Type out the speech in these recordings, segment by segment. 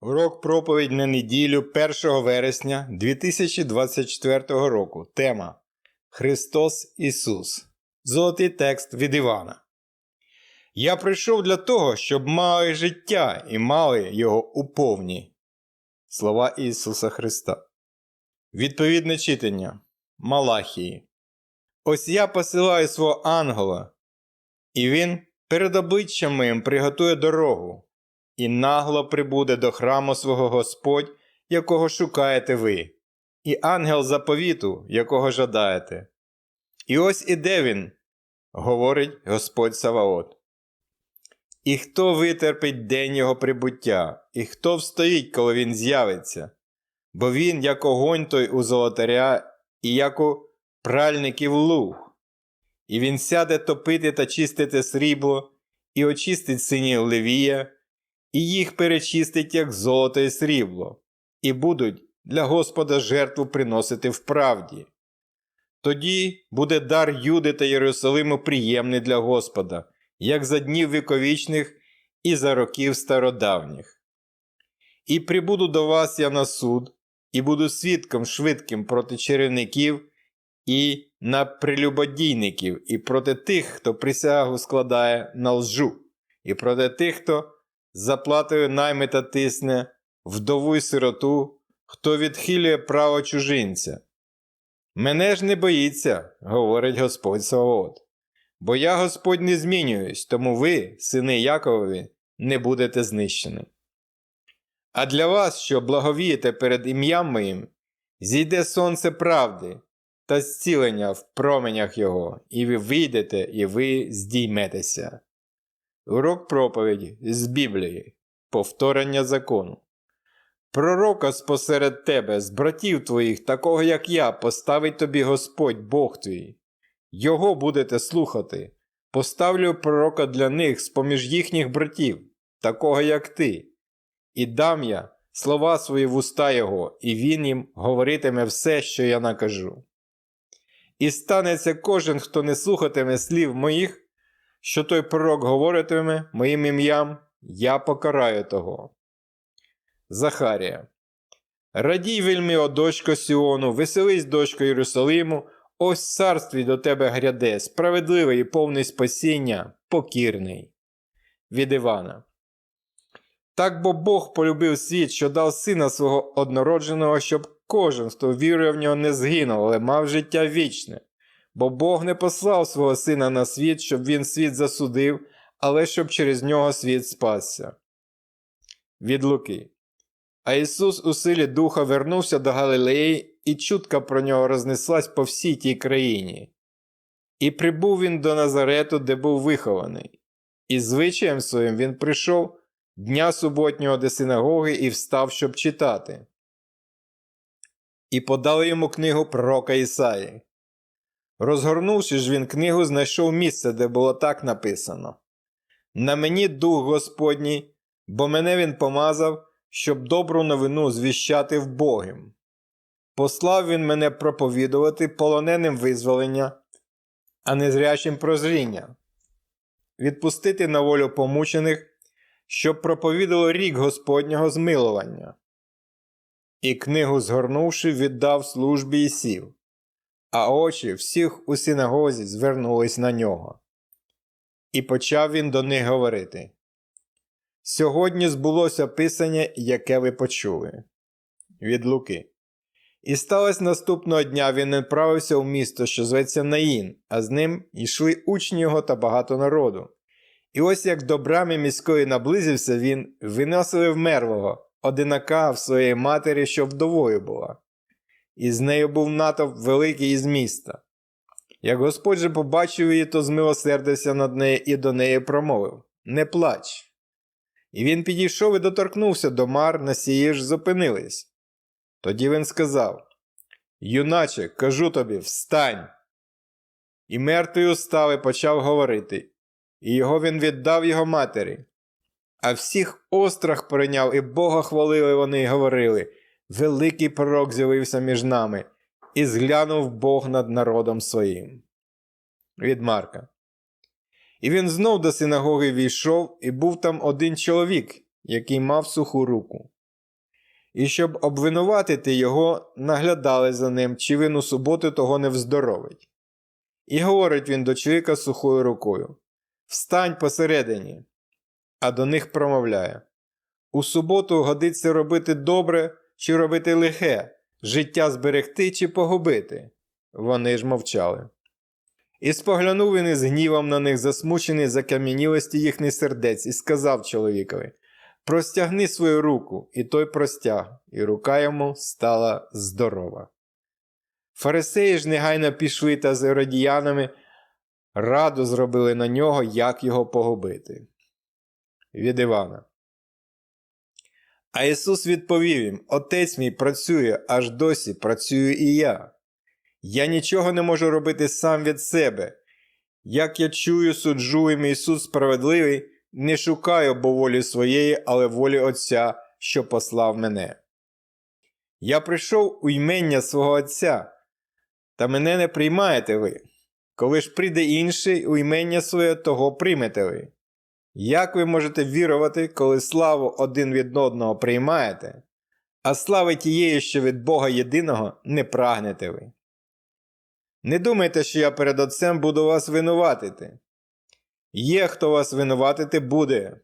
Урок проповідь на неділю 1 вересня 2024 року. Тема Христос Ісус. Золотий текст від Івана. Я прийшов для того, щоб мали життя і мали його у повні. Слова Ісуса Христа. Відповідне читання Малахії. Ось я посилаю свого ангела, і він перед обличчям моїм приготує дорогу і нагло прибуде до храму свого Господь, якого шукаєте ви, і ангел заповіту, якого жадаєте. І ось іде він, говорить Господь Саваот. І хто витерпить день його прибуття, і хто встоїть, коли він з'явиться, бо він, як огонь той у золотаря, і як у пральників луг, і він сяде топити та чистити срібло, і очистить синів Левія, і їх перечистить, як золото і срібло, і будуть для Господа жертву приносити в правді. Тоді буде дар Юди та Єрусалиму приємний для Господа, як за днів віковічних і за років стародавніх. І прибуду до вас я на суд, і буду свідком швидким проти чарівників і на прелюбодійників, і проти тих, хто присягу складає на лжу, і проти тих, хто заплатою найми та тисне, вдову й сироту, хто відхилює право чужинця. Мене ж не боїться, говорить Господь Саваот, бо я Господь не змінююсь, тому ви, сини Яковові, не будете знищені. А для вас, що благовієте перед ім'ям моїм, зійде сонце правди та зцілення в променях його, і ви вийдете, і ви здійметеся. Урок проповіді з Біблії, повторення закону. Пророка спосеред тебе, з братів твоїх, такого як я, поставить тобі Господь Бог твій. Його будете слухати. Поставлю пророка для них з поміж їхніх братів, такого як ти. І дам я слова свої в уста його, і він їм говоритиме все, що я накажу. І станеться кожен, хто не слухатиме слів моїх, що той пророк говоритиме моїм ім'ям, я покараю того. Захарія. Радій вельми, о дочко Сіону, веселись, дочко Єрусалиму, ось царстві до тебе гряде, справедливий і повний спасіння, покірний. Від Івана. Так бо Бог полюбив світ, що дав сина свого однородженого, щоб кожен, хто вірує в нього, не згинув, але мав життя вічне. Бо Бог не послав свого сина на світ, щоб він світ засудив, але щоб через нього світ спасся. Від Луки. А Ісус у силі Духа вернувся до Галилеї, і чутка про нього рознеслась по всій тій країні. І прибув він до Назарету, де був вихований. І звичаєм своїм він прийшов дня суботнього до синагоги і встав, щоб читати. І подали йому книгу пророка Ісаї. Розгорнувши ж він книгу, знайшов місце, де було так написано: На мені дух Господній, бо мене він помазав, щоб добру новину звіщати вбогим. Послав він мене проповідувати полоненим визволення, а незрячим прозріння, відпустити на волю помучених, щоб проповідало рік Господнього змилування. І книгу згорнувши, віддав службі і сів а очі всіх у синагозі звернулись на нього. І почав він до них говорити: Сьогодні збулося писання, яке ви почули. Від Луки. І сталося наступного дня він відправився в місто, що зветься Наїн, а з ним йшли учні його та багато народу. І ось як до брами міської наблизився він, виносили вмерлого, одинака в своєї матері, що вдовою була і з нею був натовп великий із міста. Як Господь же побачив її, то змилосердився над нею і до неї промовив Не плач. І він підійшов і доторкнувся до мар, насії ж зупинились. Тоді він сказав Юначе, кажу тобі, встань. І мертвий устав і почав говорити, і його він віддав його матері. А всіх острах прийняв, і Бога хвалили вони і говорили великий пророк з'явився між нами, і зглянув Бог над народом своїм. Від Марка. І він знов до синагоги війшов, і був там один чоловік, який мав суху руку. і щоб обвинуватити його, наглядали за ним, чи він у суботу того не вздоровить. І говорить він до чоловіка сухою рукою Встань посередині, а до них промовляє У суботу годиться робити добре чи робити лихе, життя зберегти чи погубити. Вони ж мовчали. І споглянув він із гнівом на них, засмучений закам'янілості їхніх сердець, і сказав чоловікові Простягни свою руку, і той простяг, і рука йому стала здорова. Фарисеї ж негайно пішли та з еродіянами раду зробили на нього, як його погубити. Від Івана. А Ісус відповів їм: Отець мій працює, аж досі працюю і я. Я нічого не можу робити сам від себе. Як я чую, суджу і мій справедливий, не шукаю бо волі своєї, але волі Отця, що послав мене. Я прийшов у ймення свого Отця, та мене не приймаєте ви. Коли ж прийде інший у ймення своє, того приймете ви. Як ви можете вірувати, коли славу один від одного приймаєте, а слави тієї, що від Бога єдиного, не прагнете ви? Не думайте, що я перед Отцем буду вас винуватити. Є, хто вас винуватити буде.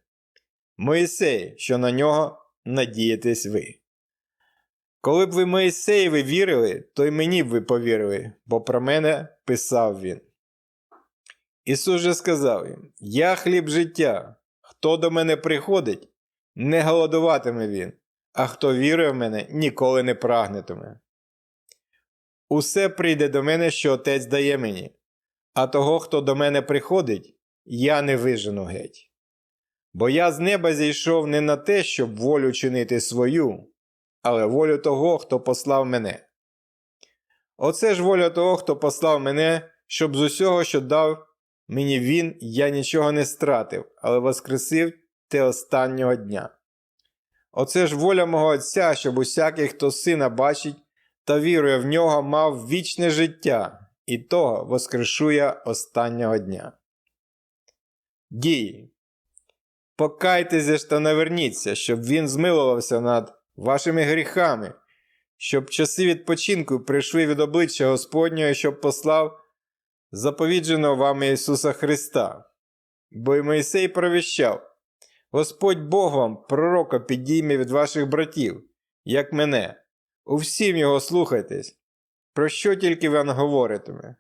Моїсей, що на нього надієтесь ви. Коли б ви Моїсеєві вірили, то й мені б ви повірили, бо про мене писав він. Ісус же сказав їм: Я хліб життя. Хто до мене приходить, не голодуватиме він, а хто вірує в мене, ніколи не прагнетиме. Усе прийде до мене, що Отець дає мені, а того, хто до мене приходить, я не вижену геть. Бо я з неба зійшов не на те, щоб волю чинити свою, але волю того, хто послав мене. Оце ж воля того, хто послав мене, щоб з усього, що дав мені він, я нічого не стратив, але воскресив те останнього дня. Оце ж воля мого Отця, щоб усякий, хто сина бачить та вірує в нього, мав вічне життя, і того воскрешу я останнього дня. Дії. Покайтеся ж та наверніться, щоб він змилувався над вашими гріхами, щоб часи відпочинку прийшли від обличчя Господнього, щоб послав заповідженого вами Ісуса Христа. Бо й Моїсей провіщав Господь Бог вам, пророка, підійме від ваших братів, як мене. У всім його слухайтесь, про що тільки він говоритиме.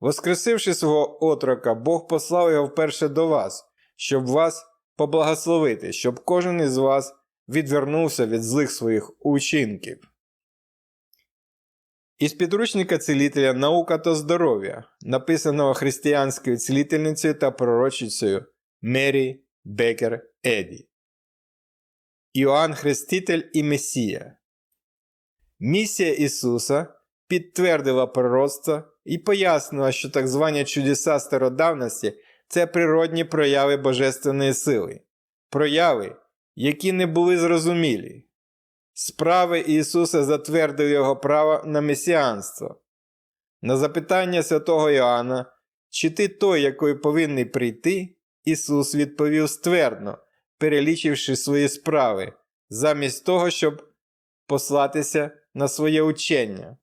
Воскресивши свого отрока, Бог послав його вперше до вас, щоб вас поблагословити, щоб кожен із вас відвернувся від злих своїх учинків. Із підручника цілителя Наука та здоров'я, написаного християнською цілительницею та пророчицею Мері Бекер Еді. Іоанн Хреститель і Месія. Місія Ісуса підтвердила пророцтво і пояснила, що так звані чудеса стародавності це природні прояви Божественної сили, прояви, які не були зрозумілі. Справи Ісуса затвердив Його право на месіанство. На запитання святого Іоанна, чи ти той, який повинний прийти, Ісус відповів ствердно, перелічивши свої справи, замість того, щоб послатися на своє учення.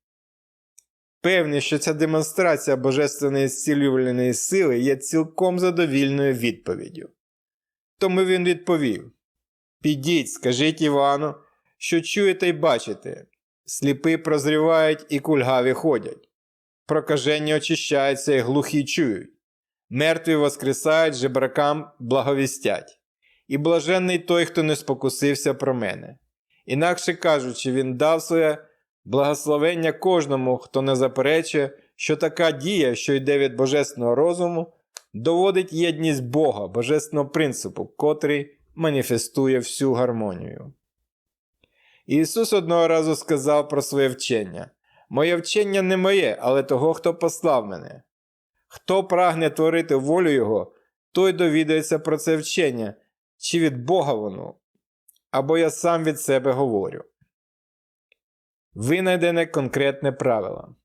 Певні, що ця демонстрація божественної зцілювальної сили є цілком задовільною відповіддю. Тому він відповів: Підіть, скажіть Івану, що чуєте й бачите, сліпи прозрівають і кульгаві ходять, прокажені очищаються і глухі чують, мертві воскресають, жебракам благовістять, і блаженний той, хто не спокусився про мене. Інакше кажучи, він дав своє благословення кожному, хто не заперечує, що така дія, що йде від божественного розуму, доводить єдність Бога, божественного принципу, котрий маніфестує всю гармонію. Ісус одного разу сказав про своє вчення: Моє вчення не моє, але того, хто послав мене. Хто прагне творити волю Його, той довідається про це вчення, чи від Бога воно, або я сам від себе говорю. Винайдене конкретне правило.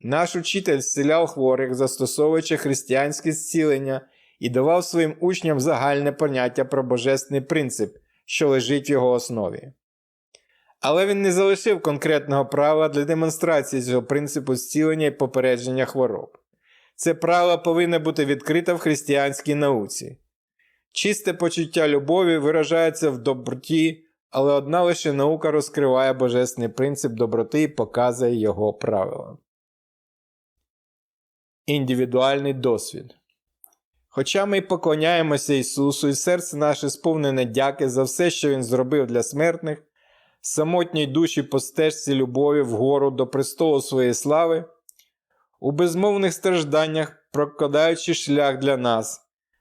Наш учитель зціляв хворих, застосовуючи християнське зцілення і давав своїм учням загальне поняття про божественний принцип, що лежить в його основі. Але він не залишив конкретного права для демонстрації цього принципу зцілення і попередження хвороб. Це право повинно бути відкрите в християнській науці. Чисте почуття любові виражається в доброті, але одна лише наука розкриває божественний принцип доброти і показує його правила. Індивідуальний досвід. Хоча ми поклоняємося Ісусу, і серце наше сповнене дяки за все, що Він зробив для смертних, самотній душі по стежці любові вгору до престолу своєї слави, у безмовних стражданнях, прокладаючи шлях для нас,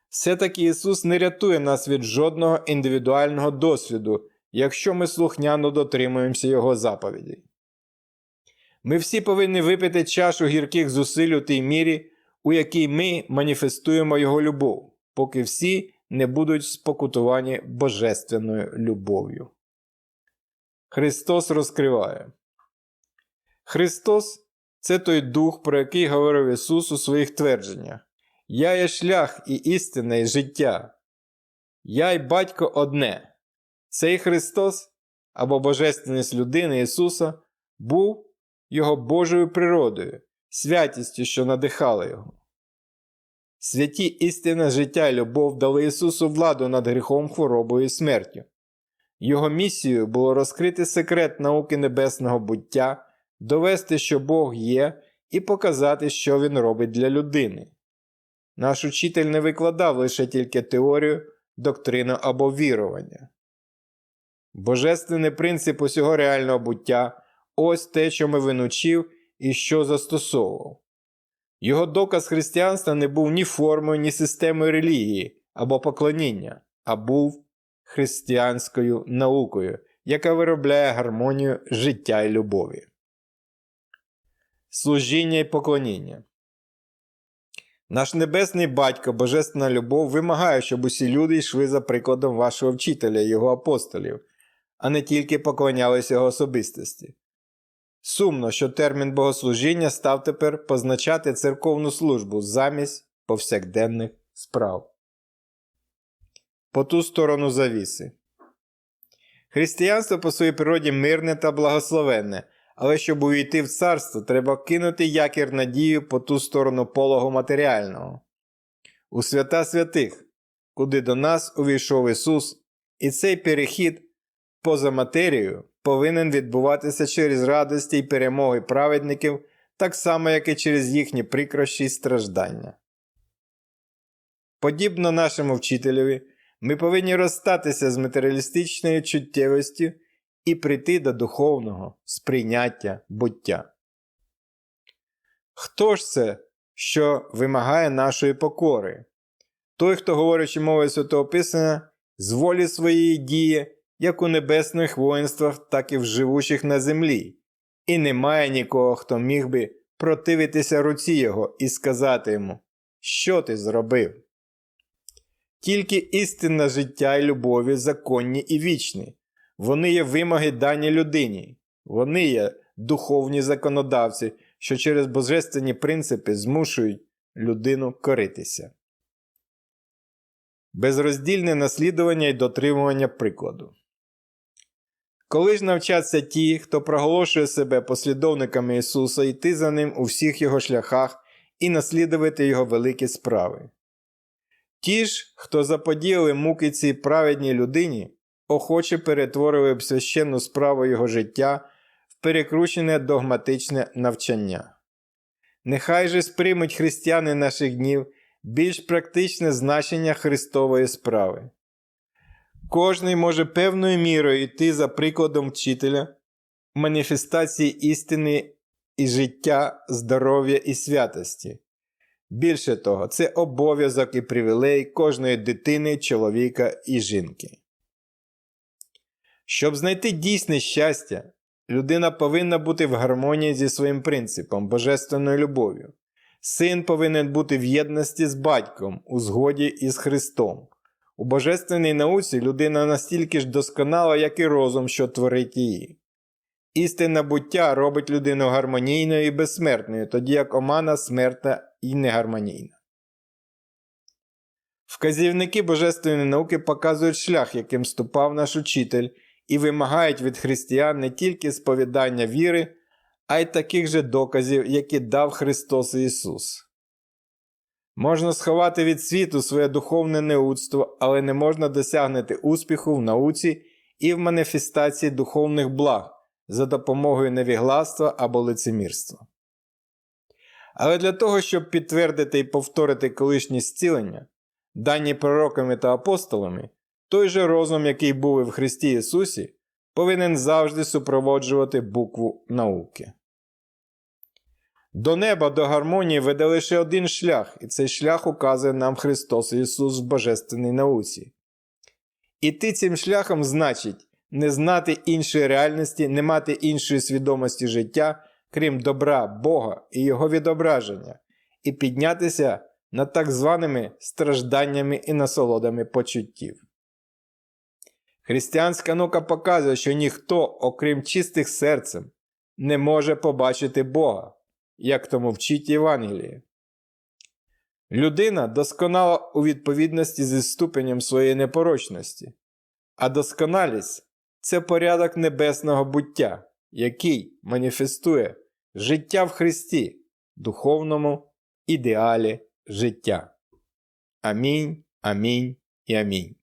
все-таки Ісус не рятує нас від жодного індивідуального досвіду, якщо ми слухняно дотримуємося Його заповідей. Ми всі повинні випити чашу гірких зусиль у тій мірі, у якій ми маніфестуємо Його любов, поки всі не будуть спокутувані божественною любов'ю. Христос розкриває. Христос це той дух, про який говорив Ісус у своїх твердженнях. Я є шлях і істина, і життя. Я й батько одне. Цей Христос або Божественність людини Ісуса був Його Божою природою, святістю, що надихала Його. Святі істина життя і любов дали Ісусу владу над гріхом, хворобою і смертю. Його місією було розкрити секрет науки небесного буття, довести, що Бог є, і показати, що Він робить для людини. Наш учитель не викладав лише тільки теорію, доктрину або вірування. Божественний принцип усього реального буття ось те, що ми він учив і що застосовував. Його доказ християнства не був ні формою, ні системою релігії або поклоніння, а був християнською наукою, яка виробляє гармонію життя і любові. Служіння і поклоніння. Наш небесний батько, Божественна любов, вимагає, щоб усі люди йшли за прикладом вашого вчителя, його апостолів, а не тільки поклонялися його особистості. Сумно, що термін богослужіння став тепер позначати церковну службу замість повсякденних справ. По ту сторону завіси. Християнство по своїй природі мирне та благословенне, але щоб увійти в царство, треба кинути якір надію по ту сторону пологу матеріального. У свята святих, куди до нас увійшов Ісус, і цей перехід поза матерію повинен відбуватися через радості й перемоги праведників, так само, як і через їхні прикрощі й страждання. Подібно нашому вчителеві, ми повинні розстатися з матеріалістичною чуттєвістю і прийти до духовного сприйняття буття. Хто ж це, що вимагає нашої покори? Той, хто, говорячи мовою Святого Писання, з волі своєї діє, як у небесних воїнствах, так і в живучих на землі, і немає нікого, хто міг би противитися руці його і сказати йому, що ти зробив. Тільки істинне життя і любові законні і вічні. Вони є вимоги дані людині, вони є духовні законодавці, що через божественні принципи змушують людину коритися. Безроздільне наслідування і дотримування прикладу. Коли ж навчаться ті, хто проголошує себе послідовниками Ісуса, йти за Ним у всіх Його шляхах і наслідувати Його великі справи. Ті ж, хто заподіяли муки цій праведній людині, охоче перетворили б священну справу його життя в перекручене догматичне навчання. Нехай же сприймуть християни наших днів більш практичне значення Христової справи. Кожний може певною мірою йти за прикладом вчителя маніфестації істини і життя, здоров'я і святості. Більше того, це обов'язок і привілей кожної дитини, чоловіка і жінки. Щоб знайти дійсне щастя, людина повинна бути в гармонії зі своїм принципом, божественною любов'ю. Син повинен бути в єдності з батьком, у згоді із Христом. У божественній науці людина настільки ж досконала, як і розум, що творить її. Істинне буття робить людину гармонійною і безсмертною, тоді як омана смертна і негармонійна. Вказівники божественної науки показують шлях, яким ступав наш учитель, і вимагають від християн не тільки сповідання віри, а й таких же доказів, які дав Христос Ісус. Можна сховати від світу своє духовне неудство, але не можна досягнути успіху в науці і в маніфестації духовних благ за допомогою невігластва або лицемірства. Але для того, щоб підтвердити і повторити колишні зцілення, дані пророками та апостолами, той же розум, який був і в Христі Ісусі, повинен завжди супроводжувати букву науки. До неба, до гармонії веде лише один шлях, і цей шлях указує нам Христос Ісус в Божественній науці. Іти цим шляхом значить не знати іншої реальності, не мати іншої свідомості життя, крім добра Бога і Його відображення, і піднятися над так званими стражданнями і насолодами почуттів. Християнська наука показує, що ніхто, окрім чистих серцем, не може побачити Бога, як тому вчить Євангеліє. Людина досконала у відповідності зі ступенем своєї непорочності, а досконалість це порядок небесного буття, який маніфестує життя в Христі, духовному ідеалі життя. Амінь, амінь і амінь.